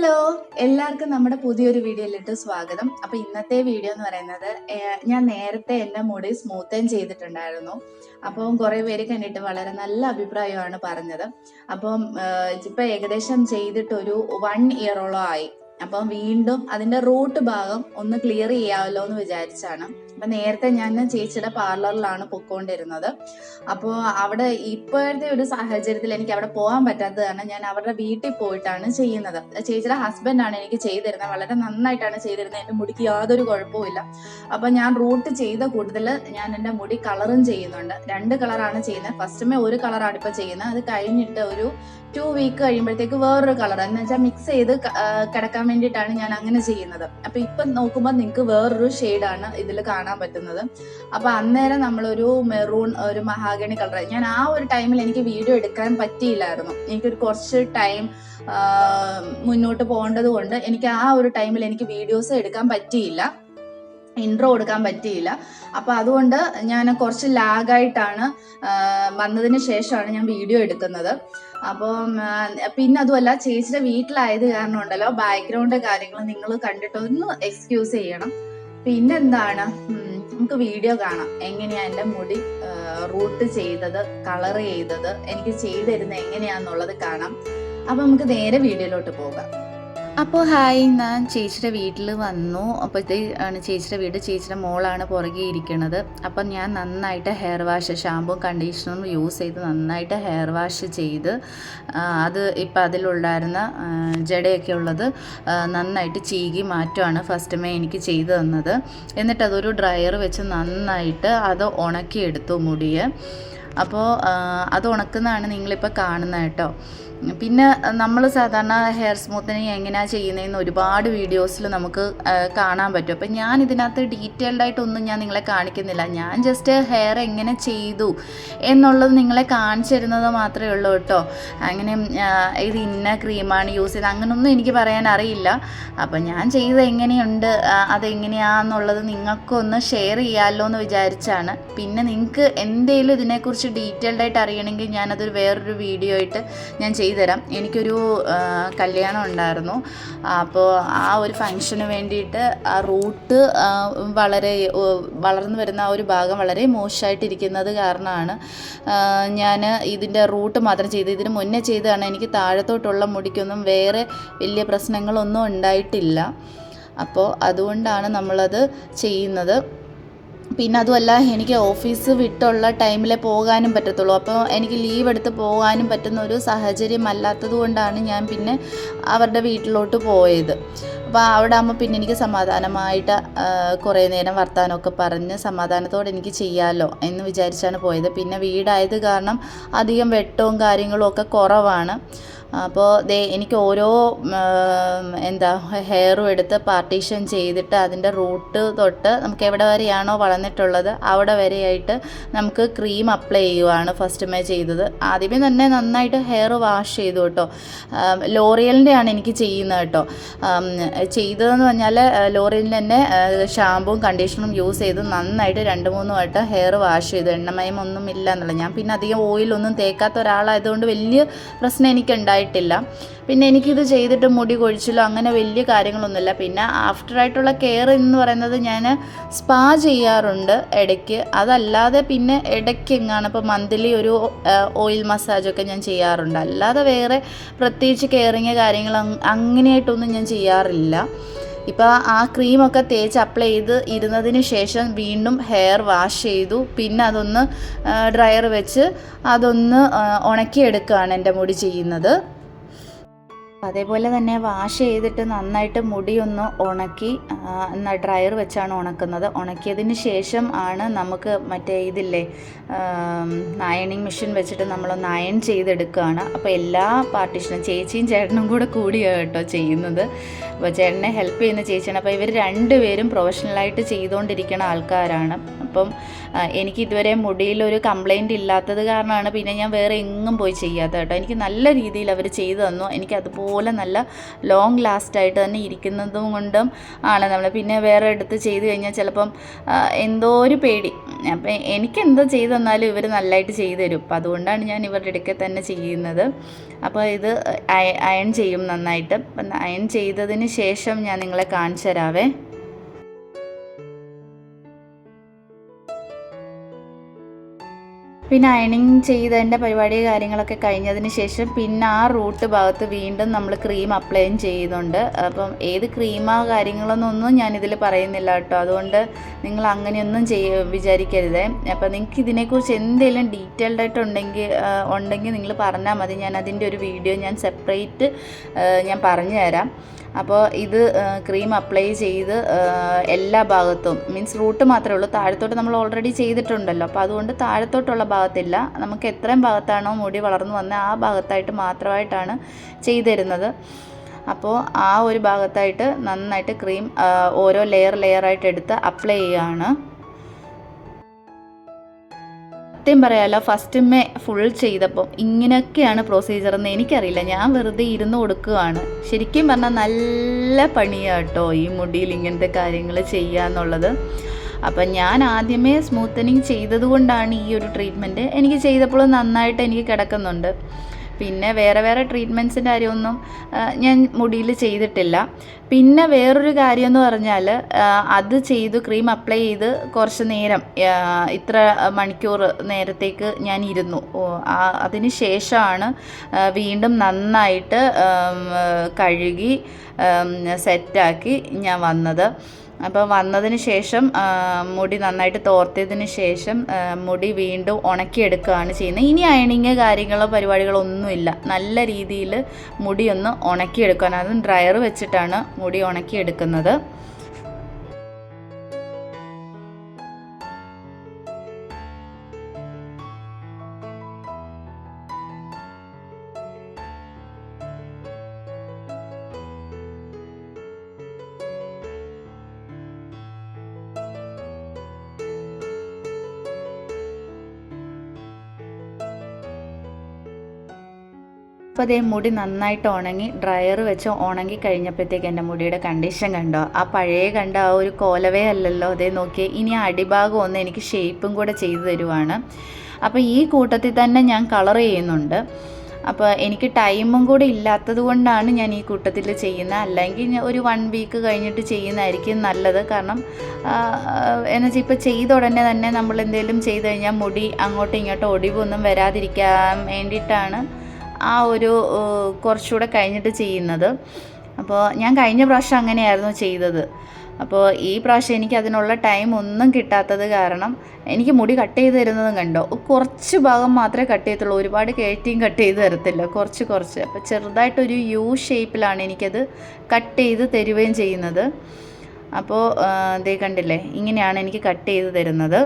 Hello എല്ലാവർക്കും നമ്മുടെ പുതിയൊരു വീഡിയോയിലിട്ട് സ്വാഗതം. അപ്പൊ ഇന്നത്തെ വീഡിയോ എന്ന് പറയുന്നത് ഞാൻ നേരത്തെ എന്റെ മുടി സ്മൂത്തൻ ചെയ്തിട്ടുണ്ടായിരുന്നു. അപ്പം കുറെ പേര് കണ്ടിട്ട് വളരെ നല്ല അഭിപ്രായമാണ് പറഞ്ഞത്. അപ്പം ഇപ്പൊ ഏകദേശം ചെയ്തിട്ടൊരു വൺ ഇയറോളം ആയി. അപ്പം വീണ്ടും അതിന്റെ റൂട്ട് ഭാഗം ഒന്ന് ക്ലിയർ ചെയ്യാമല്ലോ എന്ന് വിചാരിച്ചാണ്. അപ്പൊ നേരത്തെ ഞാൻ ചേച്ചിയുടെ പാർലറിലാണ് പൊക്കോണ്ടിരുന്നത്. അപ്പോൾ അവിടെ ഇപ്പോഴത്തെ ഒരു സാഹചര്യത്തിൽ എനിക്ക് അവിടെ പോകാൻ പറ്റാത്തത് കാരണം ഞാൻ അവരുടെ വീട്ടിൽ പോയിട്ടാണ് ചെയ്യുന്നത്. ചേച്ചിയുടെ ഹസ്ബൻഡാണ് എനിക്ക് ചെയ്തിരുന്നത്. വളരെ നന്നായിട്ടാണ് ചെയ്തിരുന്നത്. എന്റെ മുടിക്ക് യാതൊരു കുഴപ്പമില്ല അപ്പൊ ഞാൻ റൂട്ട് ചെയ്ത കൂട്ടത്തിൽ ഞാൻ എന്റെ മുടി കളറും ചെയ്യുന്നുണ്ട്. രണ്ട് കളറാണ് ചെയ്യുന്നത്. ഫസ്റ്റുമേ ഒരു കളറാണ് ഇപ്പൊ ചെയ്യുന്നത്. അത് കഴിഞ്ഞിട്ട് ഒരു ടു വീക്ക് കഴിയുമ്പോഴത്തേക്ക് വേറൊരു കളർ എന്ന് വെച്ചാൽ മിക്സ് ചെയ്ത് കിടക്കാൻ വേണ്ടിയിട്ടാണ് ഞാൻ അങ്ങനെ ചെയ്യുന്നത്. അപ്പൊ ഇപ്പൊ നോക്കുമ്പോൾ നിങ്ങൾക്ക് വേറൊരു ഷെയ്ഡാണ് ഇതിൽ കാണാൻ പറ്റുന്നത്. അപ്പൊ അന്നേരം നമ്മളൊരു മെറൂൺ ഒരു മഹാഗണി കളർ ഞാൻ ആ ഒരു ടൈമിൽ എനിക്ക് വീഡിയോ എടുക്കാൻ പറ്റിയില്ലായിരുന്നു. എനിക്കൊരു കുറച്ച് ടൈം മുന്നോട്ട് പോകേണ്ടത് കൊണ്ട് എനിക്ക് ആ ഒരു ടൈമിൽ എനിക്ക് വീഡിയോസ് എടുക്കാൻ പറ്റിയില്ല. ഇൻട്രോ കൊടുക്കാൻ പറ്റിയില്ല. അപ്പൊ അതുകൊണ്ട് ഞാൻ കുറച്ച് ലാഗായിട്ടാണ് വന്നതിന് ശേഷമാണ് ഞാൻ വീഡിയോ എടുക്കുന്നത്. അപ്പം പിന്നെ അതുമല്ല ചേച്ചിയുടെ വീട്ടിലായത് കാരണം ഉണ്ടല്ലോ ബാക്ക്ഗ്രൗണ്ട് കാര്യങ്ങൾ നിങ്ങൾ കണ്ടിട്ടൊന്ന് എക്സ്ക്യൂസ് ചെയ്യണം. പിന്നെന്താണ്? നമുക്ക് വീഡിയോ കാണാം. എങ്ങനെയാ എന്റെ മുടി റൂട്ട് ചെയ്തത് കളർ ചെയ്തത് എനിക്ക് ചെയ്തിരുന്നത് എങ്ങനെയാന്നുള്ളത് കാണാം. അപ്പൊ നമുക്ക് നേരെ വീഡിയോയിലോട്ട് പോകാം. അപ്പോൾ ഹായ് ഞാൻ ചേച്ചിയുടെ വീട്ടിൽ വന്നു. അപ്പോഴത്തേ ആണ് ചേച്ചിയുടെ വീട്. ചേച്ചിയുടെ മോളാണ് പുറകെ ഇരിക്കുന്നത് അപ്പം ഞാൻ നന്നായിട്ട് ഹെയർ വാഷ് ഷാമ്പും കണ്ടീഷണറും യൂസ് ചെയ്ത് നന്നായിട്ട് ഹെയർ വാഷ് ചെയ്ത് അത് ഇപ്പം അതിലുണ്ടായിരുന്ന ജടയൊക്കെ ഉള്ളത് നന്നായിട്ട് ചീകി മാറ്റുവാണ് ഫസ്റ്റമേ എനിക്ക് ചെയ്തു തന്നത്. എന്നിട്ട് അതൊരു ഡ്രയർ വെച്ച് നന്നായിട്ട് അത് ഉണക്കിയെടുത്തു മുടിയെ. അപ്പോൾ അത് ഉണക്കുന്നതാണ് നിങ്ങളിപ്പോൾ കാണുന്നത് കേട്ടോ. പിന്നെ നമ്മൾ സാധാരണ ഹെയർ സ്മൂത്തനിങ് എങ്ങനെയാണ് ചെയ്യുന്നതെന്ന് ഒരുപാട് വീഡിയോസിൽ നമുക്ക് കാണാൻ പറ്റും. അപ്പം ഞാൻ ഇതിനകത്ത് ഡീറ്റെയിൽഡ് ആയിട്ടൊന്നും ഞാൻ നിങ്ങളെ കാണിക്കുന്നില്ല. ഞാൻ ജസ്റ്റ് ഹെയർ എങ്ങനെ ചെയ്തു എന്നുള്ളത് നിങ്ങളെ കാണിച്ചു തരുന്നത് മാത്രമേ ഉള്ളൂ കേട്ടോ. അങ്ങനെ ഇത് ഇന്ന ക്രീമാണ് യൂസ് ചെയ്ത് അങ്ങനൊന്നും എനിക്ക് പറയാൻ അറിയില്ല. അപ്പം ഞാൻ ചെയ്തത് എങ്ങനെയുണ്ട് അതെങ്ങനെയാണെന്നുള്ളത് നിങ്ങൾക്കൊന്ന് ഷെയർ ചെയ്യാമല്ലോ എന്ന് വിചാരിച്ചാണ്. പിന്നെ നിങ്ങൾക്ക് എന്തെങ്കിലും ഇതിനെക്കുറിച്ച് ഡീറ്റെയിൽഡ് ആയിട്ട് അറിയണമെങ്കിൽ ഞാനതൊരു വേറൊരു വീഡിയോ ആയിട്ട് ഞാൻ ചെയ്തുതരാം. എനിക്കൊരു ആ, കല്യാണം ഉണ്ടായിരുന്നു. അപ്പോൾ ആ ഒരു ഫങ്ഷന് വേണ്ടിയിട്ട് ആ റൂട്ട് വളരെ വളർന്നു വരുന്ന ആ ഒരു ഭാഗം വളരെ മോശമായിട്ടിരിക്കുന്നത് കാരണമാണ്. ഞാൻ ഇതിന്റെ റൂട്ട് മാത്രം ചെയ്ത് ഇതിന് മുന്നേ ചെയ്തതാണ്. എനിക്ക് താഴത്തോട്ടുള്ള മുടിക്കൊന്നും വേറെ വലിയ പ്രശ്നങ്ങളൊന്നും ഉണ്ടായിട്ടില്ല. അപ്പോൾ അതുകൊണ്ടാണ് നമ്മളത് ചെയ്യുന്നത്. പിന്നെ അതുമല്ല എനിക്ക് ഓഫീസ് വിട്ടുള്ള ടൈമിലെ പോകാനും പറ്റത്തുള്ളൂ. അപ്പോൾ എനിക്ക് ലീവ് എടുത്ത് പോകാനും പറ്റുന്ന ഒരു സാഹചര്യം അല്ലാത്തത് കൊണ്ടാണ് ഞാൻ പിന്നെ അവരുടെ വീട്ടിലോട്ട് പോയത്. അപ്പോൾ അവിടെ ആകുമ്പോൾ പിന്നെ എനിക്ക് സമാധാനമായിട്ട് കുറേ നേരം വർത്തമാനമൊക്കെ പറഞ്ഞ് സമാധാനത്തോടെ എനിക്ക് ചെയ്യാമല്ലോ എന്ന് വിചാരിച്ചാണ് പോയത്. പിന്നെ വീടായത് കാരണം അധികം വെട്ടവും കാര്യങ്ങളും ഒക്കെ കുറവാണ്. അപ്പോൾ ദേ എനിക്ക് ഓരോ എന്താ ഹെയറും എടുത്ത് പാർട്ടീഷൻ ചെയ്തിട്ട് അതിന്റെ റൂട്ട് തൊട്ട് നമുക്ക് എവിടെ വരെയാണോ വളർന്നിട്ടുള്ളത് അവിടെ വരെയായിട്ട് നമുക്ക് ക്രീം അപ്ലൈ ചെയ്യുവാണ് ഫസ്റ്റ് ചെയ്തത്. ആദ്യമേ തന്നെ നന്നായിട്ട് ഹെയർ വാഷ് ചെയ്തു കേട്ടോ. ലോറിയലിന്റെ ആണ് എനിക്ക് ചെയ്യുന്നത് കേട്ടോ. ചെയ്തതെന്ന് പറഞ്ഞാൽ ലോറിയലിന്റെ തന്നെ ഷാമ്പുവും കണ്ടീഷണറും യൂസ് ചെയ്ത് നന്നായിട്ട് രണ്ട് മൂന്ന് വട്ടം ഹെയർ വാഷ് ചെയ്തു. എണ്ണമയം ഒന്നും ഇല്ല എന്നുള്ള ഞാൻ പിന്നെ അധികം ഓയിലൊന്നും തേക്കാത്ത ഒരാളായതുകൊണ്ട് വലിയ പ്രശ്നം എനിക്ക് ഉണ്ടായിട്ടില്ല പിന്നെ എനിക്കിത് ചെയ്തിട്ട് മുടി കൊഴിച്ചിലോ അങ്ങനെ വലിയ കാര്യങ്ങളൊന്നുമില്ല. പിന്നെ ആഫ്റ്റർ ആയിട്ടുള്ള കെയർ എന്ന് പറയുന്നത് ഞാൻ സ്പാ ചെയ്യാറുണ്ട് ഇടയ്ക്ക്. അതല്ലാതെ പിന്നെ ഇടയ്ക്ക് എങ്ങാണ് ഇപ്പോൾ മന്ത്ലി ഒരു ഓയിൽ മസാജൊക്കെ ഞാൻ ചെയ്യാറുണ്ട്. അല്ലാതെ വേറെ പ്രത്യേകിച്ച് കെയറിങ് കാര്യങ്ങൾ അങ്- അങ്ങനെയായിട്ടൊന്നും ഞാൻ ചെയ്യാറില്ല. ഇപ്പോൾ ആ ക്രീമൊക്കെ തേച്ച് അപ്ലൈ ചെയ്ത് ഇരുന്നതിന് ശേഷം വീണ്ടും ഹെയർ വാഷ് ചെയ്തു. പിന്നെ അതൊന്ന് ഡ്രയർ വെച്ച് അതൊന്ന് ഉണക്കിയെടുക്കുകയാണ് എന്റെ മുടി ചെയ്യുന്നത്. അതേപോലെ തന്നെ വാഷ് ചെയ്തിട്ട് നന്നായിട്ട് മുടിയൊന്ന് ഉണക്കി എന്നാൽ ഡ്രയർ വെച്ചാണ് ഉണക്കുന്നത്. ഉണക്കിയതിന് ശേഷം ആണ് നമുക്ക് മറ്റേ ഇതില്ലേ അയണിങ് മെഷീൻ വെച്ചിട്ട് നമ്മൾ അയൺ ചെയ്തെടുക്കുകയാണ്. അപ്പോൾ എല്ലാ പാർട്ടീഷനും ചേച്ചിയും ചേട്ടനും കൂടെ കൂടിയാണ് കേട്ടോ ചെയ്യുന്നത്. അപ്പോൾ ചേട്ടനെ ഹെൽപ്പ് ചെയ്യുന്ന ചേച്ചിയാണ്. അപ്പോൾ ഇവർ രണ്ടുപേരും പ്രൊഫഷണലായിട്ട് ചെയ്തുകൊണ്ടിരിക്കുന്ന ആൾക്കാരാണ്. അപ്പം എനിക്ക് ഇതുവരെ മുടിയിൽ ഒരു കംപ്ലൈന്റ് ഇല്ലാത്തത് കാരണമാണ് പിന്നെ ഞാൻ വേറെ എങ്ങും പോയി ചെയ്യാത്ത കേട്ടോ. എനിക്ക് നല്ല രീതിയിൽ അവർ ചെയ്തു തന്നു. എനിക്ക് അതുപോലെ നല്ല ലോങ് ലാസ്റ്റായിട്ട് തന്നെ ഇരിക്കുന്നതും കൊണ്ടും ആണ് നമ്മൾ. പിന്നെ വേറെ എടുത്ത് ചെയ്ത് കഴിഞ്ഞാൽ ചിലപ്പം എന്തോ ഒരു പേടി. അപ്പം എനിക്ക് എന്തോ ചെയ്തു തന്നാലും ഇവർ നല്ലതായിട്ട് ചെയ്തു തരും. അപ്പം അതുകൊണ്ടാണ് ഞാൻ ഇവരുടെ അടുക്കെ തന്നെ ചെയ്യുന്നത്. അപ്പോൾ ഇത് അയൺ ചെയ്യും നന്നായിട്ട്. അപ്പം അയൺ ചെയ്തതിന് ശേഷം ഞാൻ നിങ്ങളെ കാണിച്ചു തരാവേ. പിന്നെ അയണിങ് ചെയ്തതിന്റെ പരിപാടി കാര്യങ്ങളൊക്കെ കഴിഞ്ഞതിന് ശേഷം പിന്നെ ആ റൂട്ട് ഭാഗത്ത് വീണ്ടും നമ്മൾ ക്രീം അപ്ലൈ ചെയ്യുന്നുണ്ട് അപ്പം ഏത് ക്രീമാ കാര്യങ്ങളെന്നൊന്നും ഞാനിതിൽ പറയുന്നില്ല കേട്ടോ. അതുകൊണ്ട് നിങ്ങൾ അങ്ങനെയൊന്നും ചെയ്യ വിചാരിക്കരുത്. അപ്പം നിങ്ങൾക്ക് ഇതിനെക്കുറിച്ച് എന്തെങ്കിലും ഡീറ്റെയിൽഡ് ആയിട്ട് ഉണ്ടെങ്കിൽ ഉണ്ടെങ്കിൽ നിങ്ങൾ പറഞ്ഞാൽ മതി. ഞാൻ അതിന്റെ ഒരു വീഡിയോ ഞാൻ സെപ്പറേറ്റ് ഞാൻ പറഞ്ഞു തരാം. അപ്പോൾ ഇത് ക്രീം അപ്ലൈ ചെയ്ത് എല്ലാ ഭാഗത്തും മീൻസ് റൂട്ട് മാത്രമേ ഉള്ളൂ. താഴത്തോട്ട് നമ്മൾ ഓൾറെഡി ചെയ്തിട്ടുണ്ടല്ലോ. അപ്പോൾ അതുകൊണ്ട് താഴത്തോട്ടുള്ള ഭാഗത്തില്ല. നമുക്ക് എത്രയും ഭാഗത്താണോ മുടി വളർന്നു വന്നത് ആ ഭാഗത്തായിട്ട് മാത്രമായിട്ടാണ് ചെയ്തു തരുന്നത് അപ്പോൾ ആ ഒരു ഭാഗത്തായിട്ട് നന്നായിട്ട് ക്രീം ഓരോ ലെയർ ലെയറായിട്ട് എടുത്ത് അപ്ലൈ ചെയ്യുകയാണ് സത്യം പറയാലോ ഫസ്റ്റുമേ ഫുൾ ചെയ്തപ്പോൾ ഇങ്ങനെയൊക്കെയാണ് പ്രൊസീജിയർ എന്ന് എനിക്കറിയില്ല. ഞാൻ വെറുതെ ഇരുന്ന് കൊടുക്കുകയാണ്. ശരിക്കും പറഞ്ഞാൽ നല്ല പണിയാട്ടോ ഈ മുടിയിൽ ഇങ്ങനത്തെ കാര്യങ്ങൾ ചെയ്യുക എന്നുള്ളത് അപ്പം ഞാൻ ആദ്യമേ സ്മൂത്തനിങ് ചെയ്തതുകൊണ്ടാണ് ഈ ഒരു ട്രീറ്റ്മെന്റ് എനിക്ക് ചെയ്തപ്പോൾ നന്നായിട്ട് എനിക്ക് കിടക്കുന്നുണ്ട്. പിന്നെ വേറെ വേറെ ട്രീറ്റ്മെന്റ്സിന്റെ കാര്യമൊന്നും ഞാൻ മുടിയിൽ ചെയ്തിട്ടില്ല. പിന്നെ വേറൊരു കാര്യം എന്ന് പറഞ്ഞാൽ അത് ചെയ്തു ക്രീം അപ്ലൈ ചെയ്ത് കുറച്ച് നേരം ഇത്ര മണിക്കൂർ നേരത്തേക്ക് ഞാൻ ഇരുന്നു. അതിന് ശേഷമാണ് വീണ്ടും നന്നായിട്ട് കഴുകി സെറ്റാക്കി ഞാൻ വന്നത്. അപ്പോൾ വന്നതിന് ശേഷം മുടി നന്നായിട്ട് തോർത്തിയതിന് ശേഷം മുടി വീണ്ടും ഉണക്കിയെടുക്കുകയാണ് ചെയ്യുന്നത്. ഇനി അയണിങ് കാര്യങ്ങളോ പരിപാടികളോ ഒന്നുമില്ല. നല്ല രീതിയിൽ മുടി ഒന്ന് ഉണക്കിയെടുക്കാൻ അതും ഡ്രയർ വെച്ചിട്ടാണ് മുടി ഉണക്കിയെടുക്കുന്നത്. അപ്പോൾ അതേ മുടി നന്നായിട്ട് ഉണങ്ങി ഡ്രയർ വെച്ച് ഉണങ്ങി കഴിഞ്ഞപ്പോഴത്തേക്ക് എന്റെ മുടിയുടെ കണ്ടീഷൻ കണ്ടോ? ആ പഴയ കണ്ട ആ ഒരു കോലവേ അല്ലല്ലോ. അതേ നോക്കി ഇനി അടിഭാഗം ഒന്ന് എനിക്ക് ഷേപ്പും കൂടെ ചെയ്തു തരുവാണ്. അപ്പോൾ ഈ കൂട്ടത്തിൽ തന്നെ ഞാൻ കളർ ചെയ്യുന്നുണ്ട്. അപ്പോൾ എനിക്ക് ടൈമും കൂടെ ഇല്ലാത്തത് കൊണ്ടാണ് ഞാൻ ഈ കൂട്ടത്തിൽ ചെയ്യുന്നത്. അല്ലെങ്കിൽ ഒരു വൺ വീക്ക് കഴിഞ്ഞിട്ട് ചെയ്യുന്നതായിരിക്കും നല്ലത്. കാരണം എന്നുവെച്ചാൽ ഇപ്പോൾ ചെയ്ത ഉടനെ തന്നെ നമ്മൾ എന്തെങ്കിലും ചെയ്തു കഴിഞ്ഞാൽ മുടി അങ്ങോട്ടും ഇങ്ങോട്ടും ഒടിവൊന്നും വരാതിരിക്കാൻ വേണ്ടിയിട്ടാണ് ആ ഒരു കുറച്ചുകൂടെ കഴിഞ്ഞിട്ട് ചെയ്യുന്നത്. അപ്പോൾ ഞാൻ കഴിഞ്ഞ പ്രാവശ്യം അങ്ങനെയായിരുന്നു ചെയ്തത്. അപ്പോൾ ഈ പ്രാവശ്യം എനിക്ക് അതിനുള്ള ടൈം ഒന്നും കിട്ടാത്തത് കാരണം എനിക്ക് മുടി കട്ട് ചെയ്ത് തരുന്നതും കണ്ടോ? കുറച്ച് ഭാഗം മാത്രമേ കട്ട് ചെയ്യത്തുള്ളൂ. ഒരുപാട് കയറ്റിയും കട്ട് ചെയ്ത് തരത്തില്ല. കുറച്ച് കുറച്ച്. അപ്പോൾ ചെറുതായിട്ടൊരു യു ഷേപ്പിലാണ് എനിക്കത് കട്ട് ചെയ്ത് തരുകയും ചെയ്യുന്നത്. അപ്പോൾ ദേ കണ്ടില്ലേ? ഇങ്ങനെയാണ് എനിക്ക് കട്ട് ചെയ്ത് തരുന്നത്.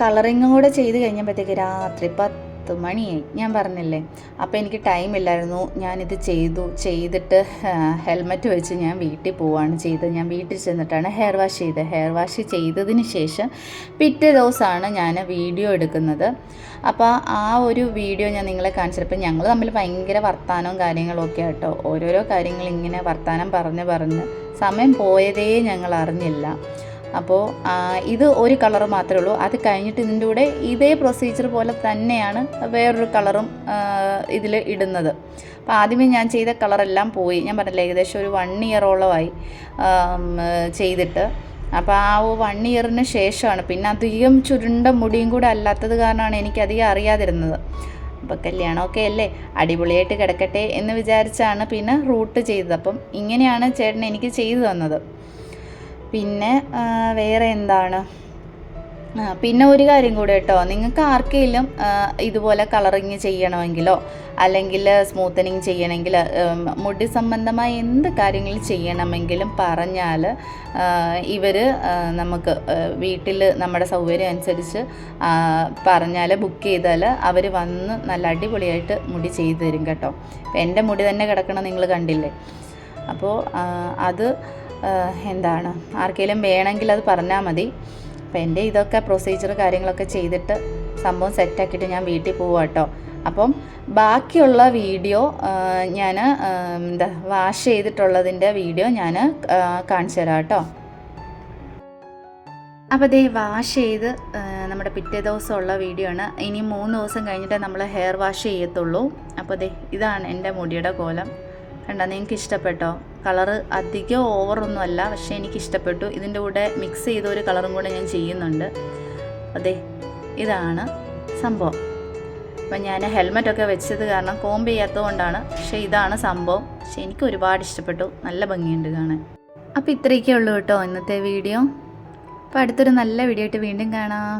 കളറിങ്ങും കൂടെ ചെയ്ത് കഴിഞ്ഞപ്പോഴത്തേക്ക് രാത്രി പത്ത് മണിയായി. ഞാൻ പറഞ്ഞില്ലേ? അപ്പോൾ എനിക്ക് ടൈം ഇല്ലായിരുന്നു. ഞാനിത് ചെയ്തു ചെയ്തിട്ട് ഹെൽമെറ്റ് വെച്ച് ഞാൻ വീട്ടിൽ പോവാണ് ചെയ്തത്. ഞാൻ വീട്ടിൽ ചെന്നിട്ടാണ് ഹെയർ വാഷ് ചെയ്തത്. ഹെയർ വാഷ് ചെയ്തതിന് ശേഷം പിറ്റേ ദിവസമാണ് ഞാൻ വീഡിയോ എടുക്കുന്നത്. അപ്പോൾ ആ ഒരു വീഡിയോ ഞാൻ നിങ്ങളെ കാണിച്ചപ്പോൾ ഞങ്ങൾ തമ്മിൽ ഭയങ്കര വർത്തമാനവും കാര്യങ്ങളും ഒക്കെ ആട്ടോ. ഓരോരോ കാര്യങ്ങൾ ഇങ്ങനെ വർത്തമാനം പറഞ്ഞ് പറഞ്ഞ് സമയം പോയതേ ഞങ്ങൾ അറിഞ്ഞില്ല. അപ്പോൾ ഇത് ഒരു കളർ മാത്രമേ ഉള്ളൂ. അത് കഴിഞ്ഞിട്ട് ഇതിന്റെ കൂടെ ഇതേ പ്രൊസീജിയർ പോലെ തന്നെയാണ് വേറൊരു കളറും ഇതിൽ ഇടുന്നത്. അപ്പോൾ ആദ്യമേ ഞാൻ ചെയ്ത കളറെല്ലാം പോയി. ഞാൻ പറഞ്ഞില്ല ഏകദേശം ഒരു വൺ ഇയറോളമായി ചെയ്തിട്ട്. അപ്പോൾ ആ വൺ ഇയറിന് ശേഷമാണ്. പിന്നെ അധികം ചുരുണ്ട മുടിയും കൂടെ അല്ലാത്തത് കാരണമാണ് എനിക്കധികം അറിയാതിരുന്നത്. അപ്പോൾ കല്യാണമൊക്കെ അല്ലേ? അടിപൊളിയായിട്ട് കിടക്കട്ടെ എന്ന് വിചാരിച്ചാണ് പിന്നെ റൂട്ട് ചെയ്തത്. അപ്പം ഇങ്ങനെയാണ് ചേട്ടൻ എനിക്ക് ചെയ്തു തന്നത്. പിന്നെ വേറെ എന്താണ്? പിന്നെ ഒരു കാര്യം കൂടെ കേട്ടോ. നിങ്ങൾക്ക് ആർക്കെങ്കിലും ഇതുപോലെ കളറിങ് ചെയ്യണമെങ്കിലോ അല്ലെങ്കിൽ സ്മൂത്തനിങ് ചെയ്യണമെങ്കിൽ മുടി സംബന്ധമായ എന്ത് കാര്യങ്ങൾ ചെയ്യണമെങ്കിലും പറഞ്ഞാൽ ഇവർ നമുക്ക് വീട്ടിൽ നമ്മുടെ സൗകര്യം അനുസരിച്ച് പറഞ്ഞാൽ ബുക്ക് ചെയ്താൽ അവർ വന്ന് നല്ല അടിപൊളിയായിട്ട് മുടി ചെയ്തു തരും കേട്ടോ. എന്റെ മുടി തന്നെ കിടക്കണം നിങ്ങൾ കണ്ടില്ലേ? അപ്പോൾ അത് എന്താണ്? ആർക്കെങ്കിലും വേണമെങ്കിൽ അത് പറഞ്ഞാൽ മതി. അപ്പം എന്റെ ഇതൊക്കെ പ്രൊസീജിയർ കാര്യങ്ങളൊക്കെ ചെയ്തിട്ട് സംഭവം സെറ്റാക്കിയിട്ട് ഞാൻ വീട്ടിൽ പോവാം കേട്ടോ അപ്പം ബാക്കിയുള്ള വീഡിയോ ഞാൻ എന്താ വാഷ് ചെയ്തിട്ടുള്ളതിന്റെ വീഡിയോ ഞാൻ കാണിച്ചു തരാം കേട്ടോ അപ്പോൾ ദേ വാഷ് ചെയ്ത് നമ്മുടെ പിറ്റേ ദിവസമുള്ള വീഡിയോ ആണ്. ഇനി മൂന്ന് ദിവസം കഴിഞ്ഞിട്ട് നമ്മൾ ഹെയർ വാഷ് ചെയ്യത്തുള്ളൂ. അപ്പോൾ ദേ ഇതാണ് എന്റെ മുടിയുടെ കോലം. കണ്ടോ നിങ്ങൾക്ക് ഇഷ്ടപ്പെട്ടോ? കളറ് അധികം ഓവറൊന്നും അല്ല പക്ഷേ എനിക്ക് ഇഷ്ടപ്പെട്ടു ഇതിന്റെ കൂടെ മിക്സ് ചെയ്ത ഒരു കളറും കൂടെ ഞാൻ ചെയ്യുന്നുണ്ട്. അതെ ഇതാണ് സംഭവം. അപ്പം ഞാൻ ഹെൽമെറ്റൊക്കെ വെച്ചത് കാരണം കോമ്പ് ചെയ്യാത്തത് കൊണ്ടാണ് പക്ഷേ ഇതാണ് സംഭവം. പക്ഷേ എനിക്ക് ഒരുപാട് ഇഷ്ടപ്പെട്ടു. നല്ല ഭംഗിയുണ്ട് കാണാൻ. അപ്പോൾ ഇത്രയൊക്കെ ഉള്ളൂ കേട്ടോ ഇന്നത്തെ വീഡിയോ. അപ്പോൾ അടുത്തൊരു നല്ല വീഡിയോ ആയിട്ട് വീണ്ടും കാണാം.